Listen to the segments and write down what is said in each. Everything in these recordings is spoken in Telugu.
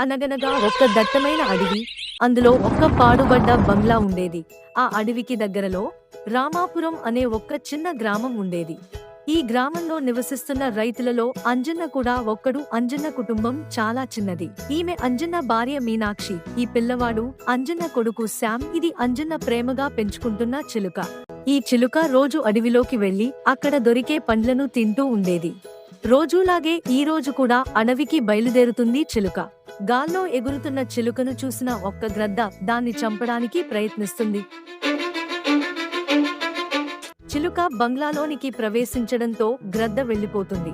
అనగనగా ఒక్క దట్టమైన అడవి అందులో ఒక్క పాడుబడ్డ బంగ్లా ఉండేది. ఆ అడవికి దగ్గరలో రామాపురం అనే ఒక్క చిన్న గ్రామం ఉండేది. ఈ గ్రామంలో నివసిస్తున్న రైతులలో అంజన్న కూడా ఒక్కడు. అంజన్న కుటుంబం చాలా చిన్నది. ఈమె అంజన్న భార్య మీనాక్షి. ఈ పిల్లవాడు అంజన్న కొడుకు శామ్ ఇది అంజన్న ప్రేమగా పెంచుకుంటున్న చిలుక. ఈ చిలుక రోజు అడవిలోకి వెళ్ళి అక్కడ దొరికే పండ్లను తింటూ ఉండేది. రోజులాగే ఈ రోజు కూడా అడవికి బయలుదేరుతుంది చిలుక. గాల్లో ఎగురుతున్న చిలుకను చూసిన ఒక్క గ్రద్ద దాన్ని చంపడానికి ప్రయత్నిస్తుంది. చిలుక బంగ్లాలోనికి ప్రవేశించడంతో గ్రద్ద వెళ్ళిపోతుంది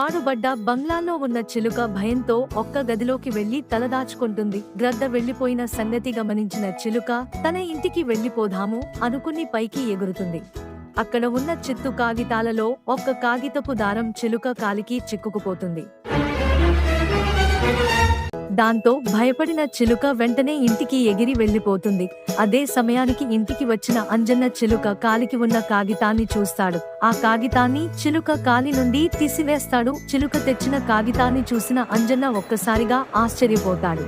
పాడుబడ్డ బంగ్లాలో ఉన్న చిలుక భయంతో ఒక్క గదిలోకి వెళ్ళి తలదాచుకుంటుంది గ్రద్ద వెళ్ళిపోయిన సంగతి గమనించిన చిలుక తన ఇంటికి వెళ్ళిపోదాము అనుకుని పైకి ఎగురుతుంది. అక్కడ ఉన్న చిత్తు కాగితాలలో ఒక్క కాగితపు దారం చిలుక కాలికి చిక్కుకుపోతుంది. దాంతో భయపడిన చిలుక వెంటనే ఇంటికి ఎగిరి వెళ్ళిపోతుంది అదే సమయానికి ఇంటికి వచ్చిన అంజన్న చిలుక కాలికి ఉన్న కాగితాన్ని చూస్తాడు. ఆ కాగితాన్ని చిలుక కాలి నుండి తీసివేస్తాడు. చిలుక తెచ్చిన కాగితాన్ని చూసిన అంజన్న ఒక్కసారిగా ఆశ్చర్యపోతాడు.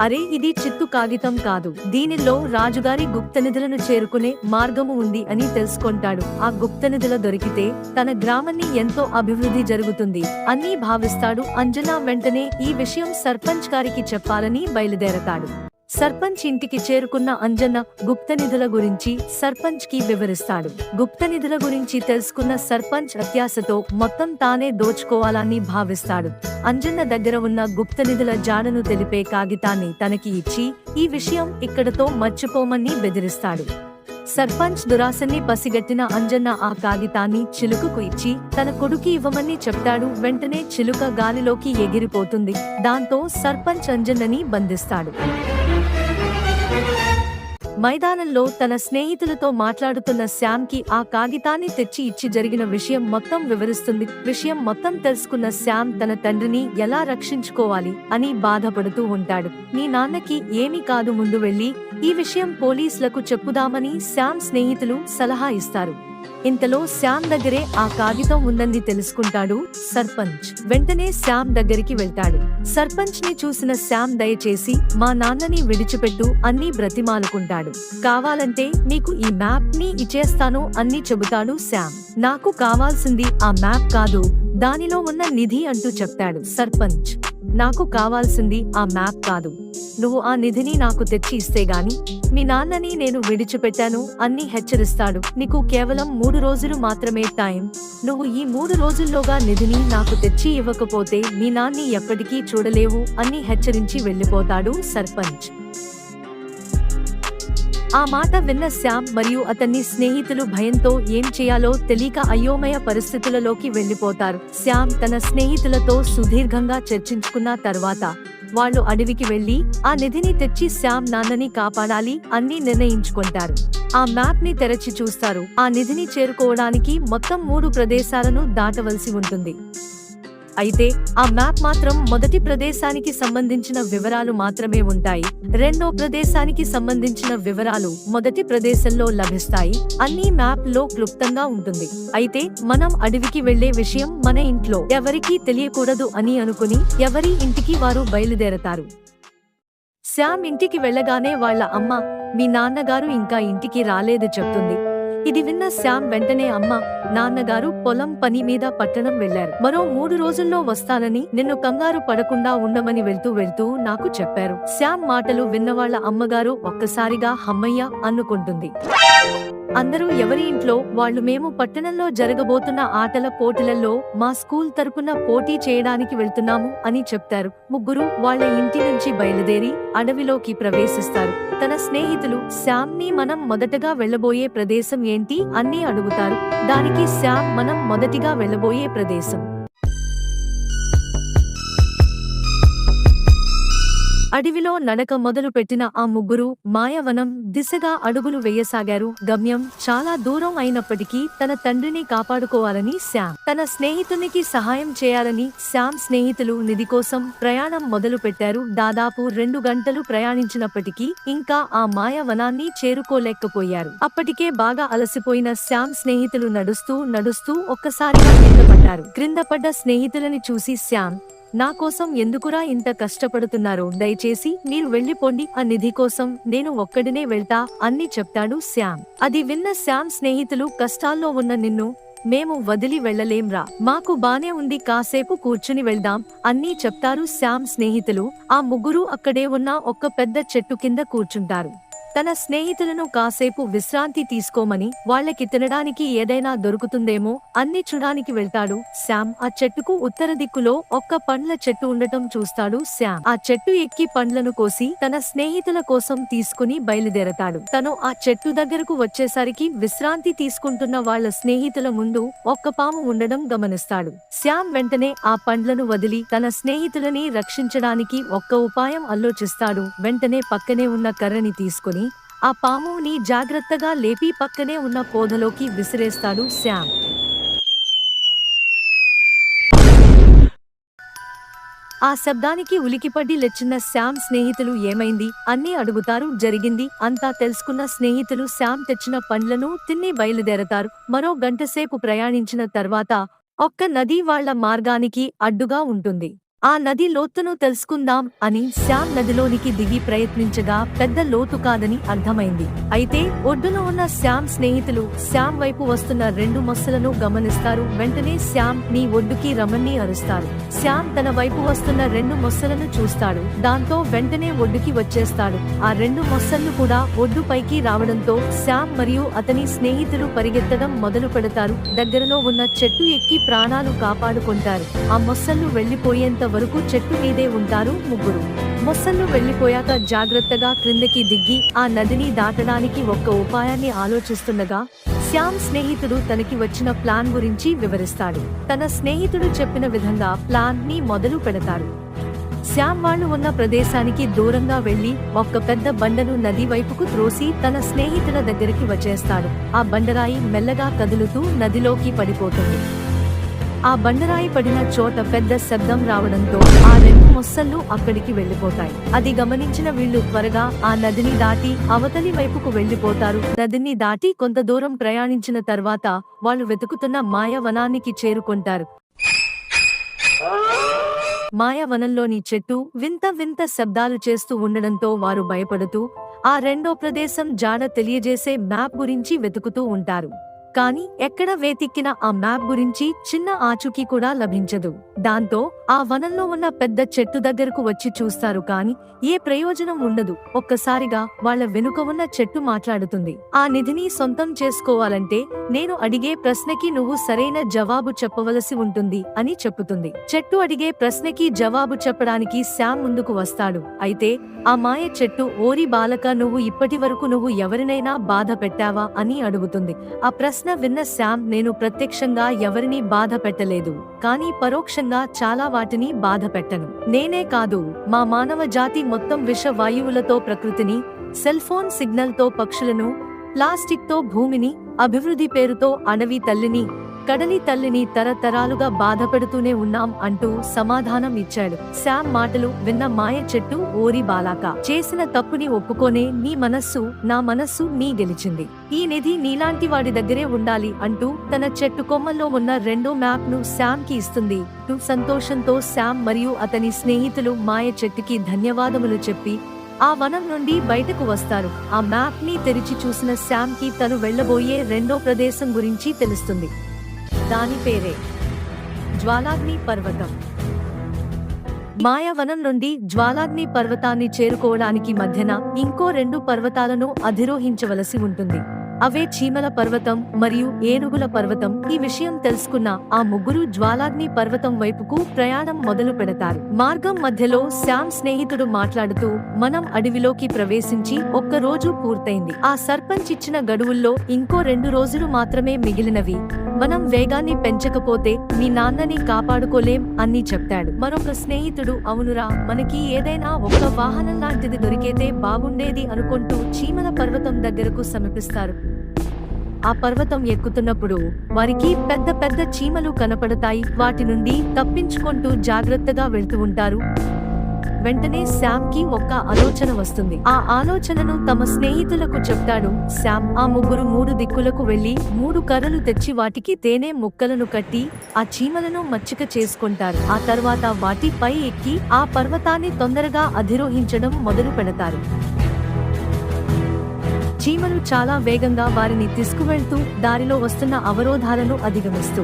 అరే ఇది చిత్తు కాగితం కాదు. దీనిలో రాజుగారి గుప్తనిధులను చేరుకునే మార్గము ఉంది అని తెలుసుకుంటాడు. ఆ గుప్తనిధుల దొరికితే తన గ్రామాన్ని ఎంతో అభివృద్ధి జరుగుతుంది అన్నీ భావిస్తాడు. అంజనా వెంటనే ఈ విషయం సర్పంచ్ గారికి చెప్పాలని బయలుదేరతాడు. సర్పంచ్ ఇంటికి చేరుకున్న అంజన్న గుప్తనిధుల గురించి సర్పంచ్కి వివరిస్తాడు గుప్తనిధుల గురించి తెలుసుకున్న సర్పంచ్ అత్యాశతో మొత్తం తానే దోచుకోవాలని భావిస్తాడు. అంజన్న దగ్గర ఉన్న గుప్తనిధుల జాడను తెలిపే కాగితాన్ని తనకి ఇచ్చి ఈ విషయం ఇక్కడతో మర్చిపోమని బెదిరిస్తాడు. సర్పంచ్ దురాశని పసిగట్టిన అంజన్న ఆ కాగితాన్ని చిలుకకు ఇచ్చి తన కొడుకు ఇవ్వమని చెప్తాడు. వెంటనే చిలుక గాలిలోకి ఎగిరిపోతుంది. దాంతో సర్పంచ్ అంజన్నని బంధిస్తాడు. మైదానంలో తన స్నేహితులతో మాట్లాడుతున్న శ్యామ్కి ఆ కాగితాన్ని తెచ్చి ఇచ్చి జరిగిన విషయం మొత్తం వివరిస్తుంది. విషయం మొత్తం తెలుసుకున్న శ్యామ్ తన తండ్రిని ఎలా రక్షించుకోవాలి అని బాధపడుతూ ఉంటాడు. నీ నాన్నకి ఏమీ కాదు ముందు వెళ్ళి ఈ విషయం పోలీసులకు చెప్పుదామని శ్యామ్ స్నేహితులు సలహా ఇస్తారు. ఇంతలో శ్యామ్ దగ్గరే ఆ కాగితం ఉందని తెలుసుకుంటాడు సర్పంచ్. వెంటనే శ్యామ్ దగ్గరికి వెళ్తాడు. సర్పంచ్ని చూసిన శ్యామ్ దయచేసి మా నాన్నని విడిచిపెట్టు అన్ని బ్రతిమాలుకుంటాడు. కావాలంటే నీకు ఈ మ్యాప్ని ఇచ్చేస్తాను అన్ని చెబుతాడు శ్యామ్. నాకు కావాల్సింది ఆ మ్యాప్ కాదు దానిలో ఉన్న నిధి అంటూ చెప్తాడు సర్పంచ్. నాకు కావాల్సింది ఆ మ్యాప్ కాదు. నువ్వు ఆ నిధిని నాకు తెచ్చి ఇస్తే గాని మీ నాన్నని నేను విడిచిపెట్టాను అన్ని హెచ్చరిస్తాడు. నీకు కేవలం మూడు రోజులు మాత్రమే టైం. నువ్వు ఈ మూడు రోజుల్లోగా నిధిని నాకు తెచ్చి ఇవ్వకపోతే మీ నాన్ని ఎప్పటికీ చూడలేవు అన్ని హెచ్చరించి వెళ్ళిపోతాడు సర్పంచ్. ఆ మాట విన్న శ్యామ్ మరియు అతన్ని స్నేహితులు భయంతో ఏం చేయాలో తెలియక అయోమయ పరిస్థితులలోకి వెళ్ళిపోతారు శ్యామ్ తన స్నేహితులతో సుదీర్ఘంగా చర్చించుకున్న తర్వాత వాళ్ళు అడవికి వెళ్ళి ఆ నిధిని తెచ్చి శ్యామ్ నాన్నని కాపాడాలి అన్ని నిర్ణయించుకుంటారు. ఆ మ్యాప్ని తెరచి చూస్తారు. ఆ నిధిని చేరుకోవడానికి మొత్తం మూడు ప్రదేశాలను దాటవలసి ఉంటుంది. అయితే ఆ మ్యాప్ మాత్రం మొదటి ప్రదేశానికి సంబంధించిన వివరాలు మాత్రమే ఉంటాయి. రెండో ప్రదేశానికి సంబంధించిన వివరాలు మొదటి ప్రదేశంలో లభిస్తాయి. అన్ని మ్యాప్లో క్లుప్తంగా ఉంటుంది. అయితే మనం అడవికి వెళ్ళే విషయం మన ఇంట్లో ఎవరికీ తెలియకూడదు అని అనుకుని ఎవరి ఇంటికి వారు బయలుదేరతారు. శ్యామ్ ఇంటికి వెళ్ళగానే వాళ్ళ అమ్మ మీ నాన్నగారు ఇంకా ఇంటికి రాలేదు చెప్తుంది. ఇది విన్న శ్యామ్ వెంటనే అమ్మ నాన్నగారు పొలం పని మీద పట్టణం వెళ్ళారు మరో మూడు రోజుల్లో వస్తానని నిన్ను కంగారు పడకుండా ఉండమని వెళ్తూ వెళ్తూ నాకు చెప్పారు. శ్యామ్ మాటలు విన్నవాళ్ళ అమ్మగారు ఒక్కసారిగా హమ్మయ్య అనుకుంటుంది. అందరూ ఎవరి ఇంట్లో వాళ్ళు మేము పట్టణంలో జరగబోతున్న ఆటల పోటీలలో మా స్కూల్ తరపున పోటీ చేయడానికి వెళ్తున్నాము అని చెప్తారు. ముగ్గురు వాళ్ళ ఇంటి నుంచి బయలుదేరి అడవిలోకి ప్రవేశిస్తారు. తన స్నేహితులు శ్యామ్ని మనం మొదటగా వెళ్ళబోయే ప్రదేశం ఏంటి? అన్నీ అడుగుతారు. దానికి శ్యామ్ మనం మొదటిగా వెళ్ళబోయే ప్రదేశం. అడవిలో నడక మొదలు పెట్టిన ఆ ముగ్గురు మాయవనం దిశగా అడుగులు వేయసాగారు. గమ్యం చాలా దూరం అయినప్పటికీ తన తండ్రిని కాపాడుకోవాలని శ్యామ్ తన స్నేహితునికి సహాయం చేయాలని శ్యామ్ స్నేహితులు నిధి కోసం ప్రయాణం మొదలు పెట్టారు దాదాపు రెండు గంటలు ప్రయాణించినప్పటికీ ఇంకా ఆ మాయవనాన్ని చేరుకోలేకపోయారు. అప్పటికే బాగా అలసిపోయిన శ్యామ్ స్నేహితులు నడుస్తూ నడుస్తూ ఒక్కసారిగా కింద పడ్డారు. క్రింద పడ్డ స్నేహితులని చూసి శ్యామ్ నా కోసం ఎందుకురా ఇంత కష్టపడుతున్నారు? దయచేసి మీరు వెళ్ళిపోండి. ఆ నిధి కోసం నేను ఒక్కడినే వెళ్తా అన్ని చెప్తాడు శ్యామ్. అది విన్న శ్యామ్ స్నేహితులు కష్టాల్లో ఉన్న నిన్ను మేము వదిలి వెళ్ళలేంరా. మాకు బానే ఉంది. కాసేపు కూర్చుని వెళ్దాం అన్నీ చెప్తారు శ్యామ్ స్నేహితులు. ఆ ముగ్గురు అక్కడే ఉన్న ఒక పెద్ద చెట్టు కింద కూర్చుంటారు. తన స్నేహితులను కాసేపు విశ్రాంతి తీసుకోమని వాళ్ళకి తినడానికి ఏదైనా దొరుకుతుందేమో అన్ని చూడానికి వెళ్తాడు శ్యామ్. ఆ చెట్టుకు ఉత్తర దిక్కులో ఒక్క పండ్ల చెట్టు ఉండటం చూస్తాడు శ్యామ్. ఆ చెట్టు ఎక్కి పండ్లను కోసి తన స్నేహితుల కోసం తీసుకుని బయలుదేరతాడు. తను ఆ చెట్టు దగ్గరకు వచ్చేసరికి విశ్రాంతి తీసుకుంటున్న వాళ్ళ స్నేహితుల ముందు ఒక్క పాము ఉండడం గమనిస్తాడు. శ్యామ్ వెంటనే ఆ పండ్లను వదిలి తన స్నేహితులని రక్షించడానికి ఒక్క ఉపాయం ఆలోచిస్తాడు. వెంటనే పక్కనే ఉన్న కర్రని తీసుకుని ఆ పాముని జాగ్రత్తగా లేపి పక్కనే ఉన్న పోదలోకి విసిరేస్తాడు శ్యామ్. ఆ శబ్దానికి ఉలికిపడి లేచిన శ్యామ్ స్నేహితులు ఏమైంది? అన్నీ అడుగుతారు జరిగింది అంతా తెలుసుకున్న స్నేహితులు శ్యామ్ తెచ్చిన పండ్లను తిని బయలుదేరతారు. మరో గంటసేపు ప్రయాణించిన తర్వాత ఒక్క నది వాళ్ళ మార్గానికి అడ్డుగా ఉంటుంది. ఆ నది లోతును తెలుసుకుందాం అని శ్యామ్ నదిలోనికి దిగి ప్రయత్నించగా పెద్ద లోతు కాదని అర్థమైంది. అయితే ఒడ్డున ఉన్న శ్యామ్ స్నేహితులు శ్యామ్ వైపు వస్తున్న రెండు మొస్సలను గమనిస్తారు. వెంటనే శ్యామ్ నీ ఒడ్డుకి రమణ్ణి అరుస్తారు. శ్యామ్ తన వైపు వస్తున్న రెండు మొస్సలను చూస్తాడు. దాంతో వెంటనే ఒడ్డుకి వచ్చేస్తాడు. ఆ రెండు మొస్సలు కూడా ఒడ్డు పైకి రావడంతో శ్యామ్ మరియు అతని స్నేహితులు పరిగెత్తడం మొదలు పెడతారు. దగ్గరలో ఉన్న చెట్టు ఎక్కి ప్రాణాలు కాపాడుకుంటారు. ఆ మొస్సలు వెళ్ళిపోయేంత వరకు చెట్టు మీదే ఉంటారు ముగ్గురు. మొసళ్ళు వెళ్ళిపోయాక జాగ్రత్తగా క్రిందకి దిగ్గి ఆ నదిని దాటడానికి ఒక్క ఉపాయాన్ని ఆలోచిస్తుండగా శ్యామ్ స్నేహితుడు తనకి వచ్చిన ప్లాన్ గురించి వివరిస్తాడు. తన స్నేహితుడు చెప్పిన విధంగా ప్లాన్ని మొదలు పెడతారు శ్యామ్ వాళ్ళు ఉన్న ప్రదేశానికి దూరంగా వెళ్ళి ఒక్క పెద్ద బండను నది వైపుకు త్రోసి తన స్నేహితుల దగ్గరికి వచ్చేస్తాడు. ఆ బండరాయి మెల్లగా కదులుతూ నదిలోకి పడిపోతుంది. ఆ బండరాయి పడిన చోట పెద్ద శబ్దం రావడంతో ఆ రెండు మొస్సళ్ళు అక్కడికి వెళ్ళిపోతాయి అది గమనించిన వీళ్ళు త్వరగా ఆ నదిని దాటి అవతలి వైపుకు వెళ్ళిపోతారు నదిని దాటి కొంత దూరం ప్రయాణించిన తర్వాత వాళ్ళు వెతుకుతున్న మాయవనానికి చేరుకుంటారు. మాయావనంలోని చెట్టు వింత వింత శబ్దాలు చేస్తూ ఉండడంతో వారు భయపడుతూ ఆ రెండో ప్రదేశం జాడ తెలియజేసే మ్యాప్ గురించి వెతుకుతూ ఉంటారు. కానీ ఎక్కడ వేతిక్కిన ఆ మ్యాప్ గురించి చిన్న ఆచూకీ కూడా లభించదు. దాంతో ఆ వనంలో ఉన్న పెద్ద చెట్టు దగ్గరకు వచ్చి చూస్తారు కాని ఏ ప్రయోజనం ఉండదు. ఒక్కసారిగా వాళ్ళ వెనుక ఉన్న చెట్టు మాట్లాడుతుంది. ఆ నిధిని సొంతం చేసుకోవాలంటే నేను అడిగే ప్రశ్నకి నువ్వు సరైన జవాబు చెప్పవలసి ఉంటుంది అని చెప్పుతుంది. చెట్టు అడిగే ప్రశ్నకి జవాబు చెప్పడానికి శామ్ ముందుకు వస్తాడు. అయితే ఆ మాయ చెట్టు ఓరి బాలక నువ్వు ఇప్పటి వరకు నువ్వు ఎవరినైనా బాధ పెట్టావా అని అడుగుతుంది. ఆ ప్రశ్న విన్న శామ్ నేను ప్రత్యక్షంగా ఎవరిని బాధ పెట్టలేదు కానీ పరోక్షంగా చాలా వాటిని బాధ పెట్టను. నేనే కాదు మా మానవ జాతి మొత్తం విష వాయువులతో ప్రకృతిని సెల్ ఫోన్ సిగ్నల్తో పక్షులను ప్లాస్టిక్తో భూమిని అభివృద్ధి పేరుతో అడవి తల్లిని కడలి తల్లిని తరతరాలుగా బాధపెడుతూనే ఉన్నాం అంటూ సమాధానం ఇచ్చాడు. శామ్ మాటలు విన్న మాయ చెట్టు ఓరి బాలాక. చేసిన తప్పుని ఒప్పుకోనే నీ మనస్సు నా మనస్సు నీ గెలిచింది. ఈ నిధి నీలాంటి వాడి దగ్గరే ఉండాలి అంటూ తన చెట్టు కొమ్మల్లో ఉన్న రెండో మ్యాప్ను శామ్కి ఇస్తుంది. టు సంతోషంతో శామ్ మరియు అతని స్నేహితులు మాయ చెట్టుకి ధన్యవాదములు చెప్పి ఆ వనం నుండి బయటకు వస్తారు. ఆ మ్యాప్ని తెరిచి చూసిన శామ్కి తను వెళ్ళబోయే రెండో ప్రదేశం గురించి తెలుస్తుంది. దాని పేరే జ్వాలాగ్ని పర్వతం. మాయావనం నుండి జ్వాలాగ్ని పర్వతాన్ని చేరుకోవడానికి మధ్యన ఇంకో రెండు పర్వతాలను అధిరోహించవలసి ఉంటుంది. అవే చీమల పర్వతం మరియు ఏనుగుల పర్వతం. ఈ విషయం తెలుసుకున్న ఆ ముగ్గురు జ్వాలాగ్ని పర్వతం వైపుకు ప్రయాణం మొదలు పెడతారు. మార్గం మధ్యలో శ్యామ్ స్నేహితుడు మాట్లాడుతూ మనం అడవిలోకి ప్రవేశించి ఒక్క రోజు పూర్తయింది. ఆ సర్పంచ్ ఇచ్చిన గడువుల్లో ఇంకో రెండు రోజులు మాత్రమే మిగిలినవి. మనం వేగాన్ని పెంచకపోతే మీ నాన్నని కాపాడుకోలేం అని చెప్తాడు. మరొక స్నేహితుడు అవునురా మనకి ఏదైనా ఒక వాహనం లాంటిది దొరికేతే బాగుండేది అనుకుంటూ చీమల పర్వతం దగ్గరకు సమీపిస్తారు. ఆ పర్వతం ఎక్కుతున్నప్పుడు వారికి పెద్ద పెద్ద చీమలు కనపడతాయి. వాటి నుండి తప్పించుకుంటూ జాగ్రత్తగా వెళ్తూ ఉంటారు. వెంటనే శామ్కి ఒక్క ఆలోచన వస్తుంది. ఆ ఆలోచనను తమ స్నేహితులకు చెప్తాడు శామ్ ఆ ముగ్గురు మూడు దిక్కులకు వెళ్ళి మూడు కర్రలు తెచ్చి వాటికి తేనె ముక్కలను కట్టి ఆ చీమలను మచ్చిక చేసుకుంటారు. ఆ తర్వాత వాటిపై ఎక్కి ఆ పర్వతాన్ని తొందరగా అధిరోహించడం మొదలు పెడతారు. చీమలు చాలా వేగంగా వారిని తీసుకువెళ్తూ దారిలో వస్తున్న అవరోధాలను అధిగమిస్తూ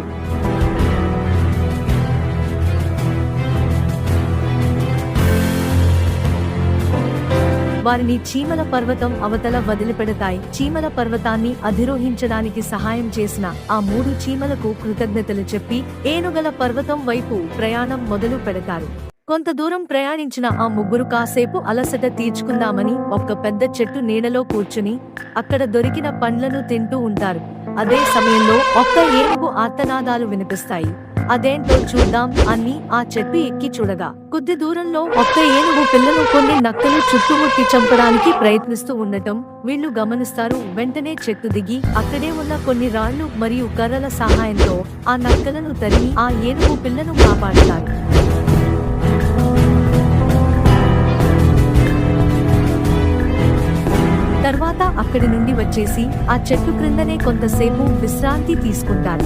వారిని చీమల పర్వతం అవతల వదిలిపెడతాయి. చీమల పర్వతాన్ని అధిరోహించడానికి సహాయం చేసిన ఆ మూడు చీమలకు కృతజ్ఞతలు చెప్పి ఏనుగల పర్వతం వైపు ప్రయాణం మొదలు పెడతారు. కొంత దూరం ప్రయాణించిన ఆ ముగ్గురు కాసేపు అలసట తీర్చుకుందామని ఒక పెద్ద చెట్టు నీడలో కూర్చుని అక్కడ దొరికిన పండ్లను తింటూ ఉంటారు. అదే సమయంలో ఒక్క ఏనుగు ఆర్తనాదాలు వినిపిస్తాయి. అదేంటో చూద్దాం అని ఆ చెట్టు ఎక్కి చూడగా కొద్ది దూరంలో ఒక్క ఏనుగు పిల్లలు కొన్ని నక్కలు చుట్టుముట్టి చంపడానికి ప్రయత్నిస్తూ ఉండటం వీళ్ళు గమనిస్తారు. వెంటనే చెట్టు దిగి అక్కడే ఉన్న కొన్ని రాళ్ళు మరియు కర్రల సహాయంతో ఆ నక్కలను తరిగి ఆ ఏనుగు పిల్లను కాపాడతారు. అక్కడి నుండి వచ్చేసి ఆ చెట్టు క్రిందనే కొంతసేపు విశ్రాంతి తీసుకుంటారు.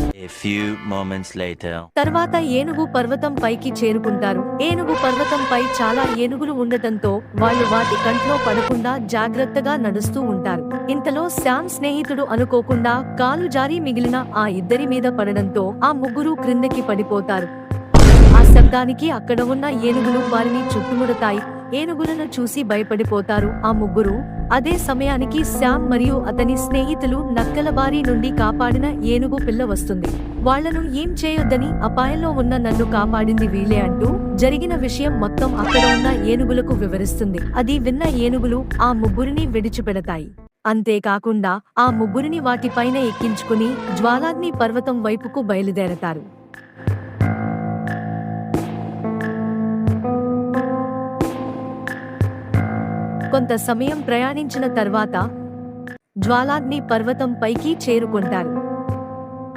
తర్వాత ఏనుగు పర్వతం పైకి చేరుకుంటారు. ఏనుగు పర్వతంపై చాలా ఏనుగులు ఉండటంతో వాళ్ళు వాటి కంట్లో పడకుండా జాగ్రత్తగా నడుస్తూ ఉంటారు. ఇంతలో శామ్ స్నేహితుడు అనుకోకుండా కాలు జారి మిగిలిన ఆ ఇద్దరి మీద పడడంతో ఆ ముగ్గురు క్రిందకి పడిపోతారు. ఆ శబ్దానికి అక్కడ ఉన్న ఏనుగులు వారిని చుట్టుముడతాయి. ఏనుగులను చూసి భయపడిపోతారు. ఆ ముగ్గురు అదే సమయానికి శామ్ మరియు అతని స్నేహితులు నక్కల బారి నుండి కాపాడిన ఏనుగు పిల్ల వస్తుంది. వాళ్ళను ఏం చేయొద్దని అపాయంలో ఉన్న నన్ను కాపాడింది వీలే అంటూ జరిగిన విషయం మొత్తం అక్కడ ఉన్న ఏనుగులకు వివరిస్తుంది. అది విన్న ఏనుగులు ఆ ముగ్గురిని విడిచిపెడతాయి. అంతేకాకుండా ఆ ముగ్గురిని వాటిపైన ఎక్కించుకుని జ్వాలాగ్ని పర్వతం వైపుకు బయలుదేరతారు. కొంత సమయం ప్రయాణించిన తర్వాత జ్వాలాగ్ని పర్వతం పైకి చేరుకుంటారు.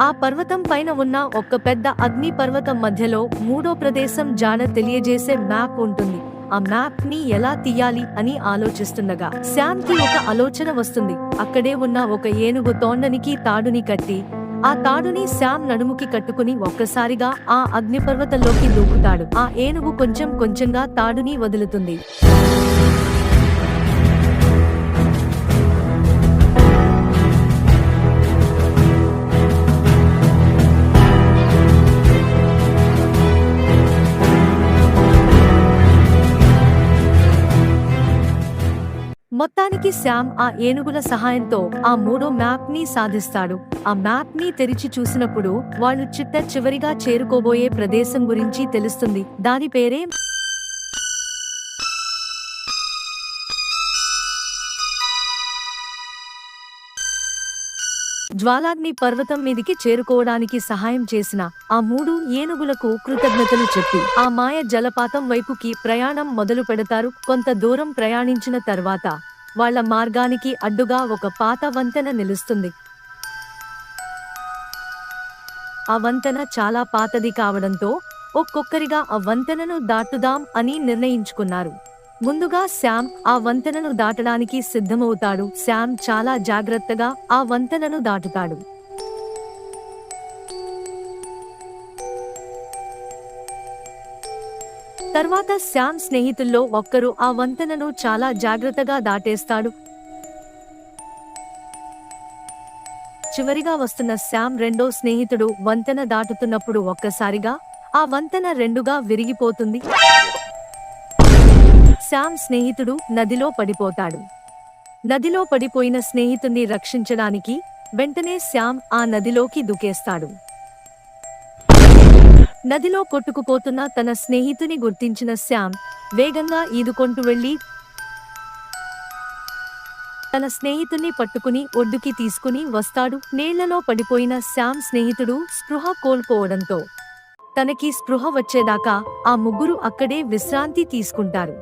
ఆ పర్వతం పైన ఉన్న ఒక పెద్ద అగ్ని పర్వతం మధ్యలో మూడో ప్రదేశం జాన తెలియజేసే మ్యాప్ ఉంటుంది. ఆ మ్యాప్ని ఎలా తీయాలి అని ఆలోచిస్తుండగా శామ్కి ఒక ఆలోచన వస్తుంది. అక్కడే ఉన్న ఒక ఏనుగు తోండనికి తాడుని కట్టి ఆ తాడుని శామ్ నడుముకి కట్టుకుని ఒక్కసారిగా ఆ అగ్నిపర్వతంలోకి దూకుతాడు. ఆ ఏనుగు కొంచెం కొంచెంగా తాడుని వదులుతుంది. మొత్తానికి శామ్ ఆ ఏనుగుల సహాయంతో ఆ మూడో మ్యాప్ని సాధిస్తాడు. ఆ మ్యాప్ని తెరిచి చూసినప్పుడు వాళ్ళు చిట్ట చివరిగా చేరుకోబోయే ప్రదేశం గురించి తెలుస్తుంది. దాని పేరే జ్వాలాగ్ని పర్వతం మీదికి చేరుకోవడానికి సహాయం చేసిన ఆ మూడు ఏనుగులకు కృతజ్ఞతలు చెప్పి ఆ మాయ జలపాతం వైపుకి ప్రయాణం మొదలు పెడతారు కొంత దూరం ప్రయాణించిన తర్వాత వాళ్ళ మార్గానికి అడ్డుగా ఒక పాత వంతెన నిలుస్తుంది. ఆ వంతెన చాలా పాతది కావడంతో ఒక్కొక్కరిగా ఆ వంతెనను దాటుదాం అని నిర్ణయించుకున్నారు. ముందుగా శామ్ ఆ వంతెనను దాటడానికి సిద్ధమవుతాడు. శామ్ చాలా జాగ్రత్తగా ఆ వంతెనను దాటుతాడు. తర్వాత శ్యామ్ స్నేహితుల్లో ఒక్కరు ఆ వంతెనను చాలా జాగ్రత్తగా దాటేస్తాడు. చివరిగా వస్తున్న శ్యామ్ రెండో స్నేహితుడు వంతెన దాటుతున్నప్పుడు ఒక్కసారిగా ఆ వంతెన రెండుగా విరిగిపోతుంది. శ్యామ్ స్నేహితుడు నదిలో పడిపోతాడు. నదిలో పడిపోయిన స్నేహితుణ్ణి రక్షించడానికి వెంటనే శ్యామ్ ఆ నదిలోకి దుకేస్తాడు. నదిలో కొట్టుకుపోతున్న తన స్నేహితుని గుర్తించిన శ్యామ్ వేగంగా ఈదుకొంటూ వెళ్ళి తన స్నేహితుని పట్టుకుని ఒడ్డుకి తీసుకుని వస్తాడు నీళ్ళలో పడిపోయిన శ్యామ్ స్నేహితుడు స్పృహ కోల్పోవడంతో తనకి స్పృహ వచ్చేదాకా ఆ ముగ్గురు అక్కడే విశ్రాంతి తీసుకుంటారు.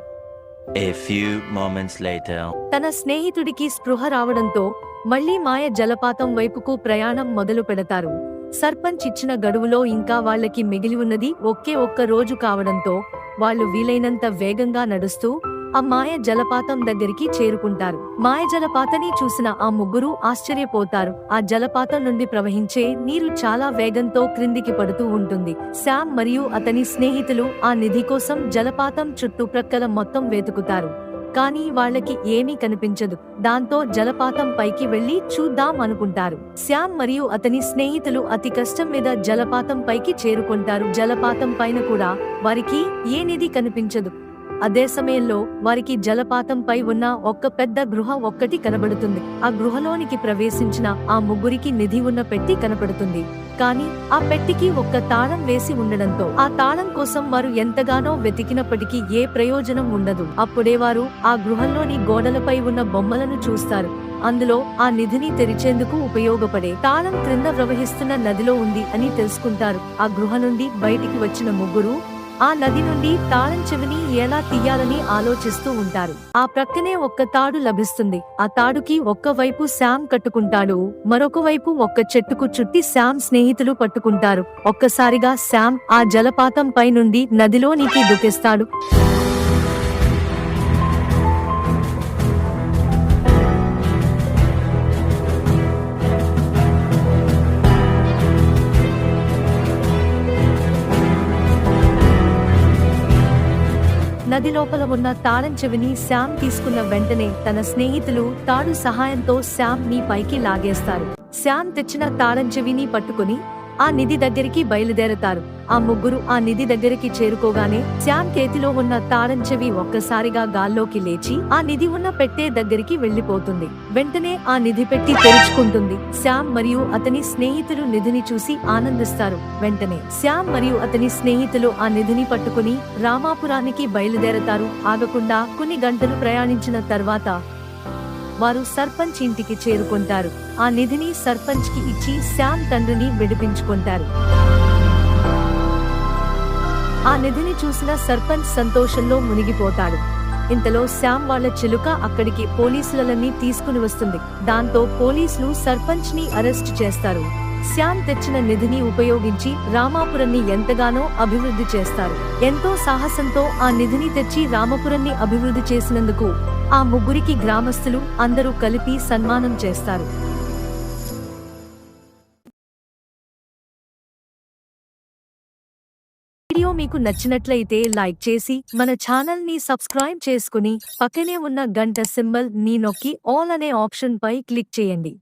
తన స్నేహితుడికి స్పృహ రావడంతో మళ్ళీ మాయ జలపాతం వైపుకు ప్రయాణం మొదలు పెడతారు. సర్పంచ్ ఇచ్చిన గడువులో ఇంకా వాళ్ళకి మిగిలి ఉన్నది ఒకే ఒక్క రోజు కావడంతో వాళ్ళు వీలైనంత వేగంగా నడుస్తూ ఆ మాయ జలపాతం దగ్గరికి చేరుకుంటారు. మాయ జలపాతని చూసిన ఆ ముగ్గురు ఆశ్చర్యపోతారు. ఆ జలపాతం నుండి ప్రవహించే నీరు చాలా వేగంతో క్రిందికి పడుతూ ఉంటుంది. శామ్ మరియు అతని స్నేహితులు ఆ నిధి కోసం జలపాతం చుట్టుప్రక్కల మొత్తం వెతుకుతారు. కానీ వాళ్ళకి ఏమీ కనిపించదు. దాంతో జలపాతం పైకి వెళ్ళి చూద్దాం అనుకుంటారు. శ్యామ్ మరియు అతని స్నేహితులు అతి కష్టం మీద జలపాతం పైకి చేరుకుంటారు. జలపాతం పైన కూడా వారికి ఏ నిధి కనిపించదు. అదే సమయంలో వారికి జలపాతం పై ఉన్న ఒక్క పెద్ద గృహ ఒక్కటి కనబడుతుంది. ఆ గృహలోనికి ప్రవేశించిన ఆ ముగ్గురికి నిధి ఉన్న పెట్టి కనపడుతుంది కానీ ఆ పెట్టికి ఒక్క తాళం వేసి ఉండడంతో ఆ తాళం కోసం వారు ఎంతగానో వెతికినప్పటికీ ఏ ప్రయోజనం ఉండదు. అప్పుడే వారు ఆ గృహంలోని గోడలపై ఉన్న బొమ్మలను చూస్తారు. అందులో ఆ నిధిని తెరిచేందుకు ఉపయోగపడే తాళం క్రింద ప్రవహిస్తున్న నదిలో ఉంది అని తెలుసుకుంటారు. ఆ గృహ నుండి బయటికి వచ్చిన ముగ్గురు ఆ నది నుండి తాళం చెవిని ఎలా తీయాలని ఆలోచిస్తూ ఉంటారు. ఆ ప్రక్కనే ఒక్క తాడు లభిస్తుంది. ఆ తాడుకి ఒక్క వైపు శామ్ కట్టుకుంటాడు. మరొక వైపు ఒక్క చెట్టుకు చుట్టి శామ్ స్నేహితులు పట్టుకుంటారు. ఒక్కసారిగా శామ్ ఆ జలపాతం పై నుండి నదిలోనికి దుకేస్తాడు. నది లోపల ఉన్న తాళం చెవిని శామ్ తీసుకున్న వెంటనే తన స్నేహితులు తాడు సహాయంతో శామ్ని పైకి లాగేస్తారు. శామ్ తెచ్చిన తాళం చెవిని పట్టుకుని ఆ నిధి దగ్గరికి బయలుదేరతారు. ఆ ముగ్గురు ఆ నిధి దగ్గరికి చేరుకోగానే శ్యామ్ చేతిలో ఉన్న తాళం చెవి ఒక్కసారిగా గాల్లోకి లేచి ఆ నిధి ఉన్న పెట్టే దగ్గరికి వెళ్ళిపోతుంది వెంటనే ఆ నిధి పెట్టి తెరుచుకుంటుంది. శ్యామ్ మరియు అతని స్నేహితులు నిధిని చూసి ఆనందిస్తారు. వెంటనే శ్యామ్ మరియు అతని స్నేహితులు ఆ నిధిని పట్టుకుని రామాపురానికి బయలుదేరతారు. ఆగకుండా కొన్ని గంటలు ప్రయాణించిన తర్వాత వారు సర్పంచ్ ఇంటికి చేరుకుంటారు. ఆ నిధిని సర్పంచ్కి ఇచ్చి శ్యామ్ తండ్రిని విడిపించుకుంటారు. ఆ నిధిని చూసిన సర్పంచ్ సంతోషంలో మునిగిపోతాడు. ఇంతలో శ్యామ్ వాళ్ళ చిలుక అక్కడికి పోలీసులన్నీ తీసుకుని వస్తుంది. దాంతో పోలీసులు సర్పంచ్ని అరెస్ట్ చేస్తారు. శ్యామ్ తెచ్చిన నిధిని ఉపయోగించి రామాపురాన్ని ఎంతగానో అభివృద్ధి చేస్తారు. ఎంతో సాహసంతో ఆ నిధిని తెచ్చి రామపురాన్ని అభివృద్ధి చేసినందుకు ఆ ముగ్గురికి గ్రామస్తులు అందరూ కలిపి సన్మానం చేస్తారు. వీడియో మీకు నచ్చినట్లయితే లైక్ చేసి మన ఛానల్ని సబ్స్క్రైబ్ చేసుకుని పక్కనే ఉన్న గంట సింబల్ని నొక్కి ఆల్ అనే ఆప్షన్ పై క్లిక్ చేయండి.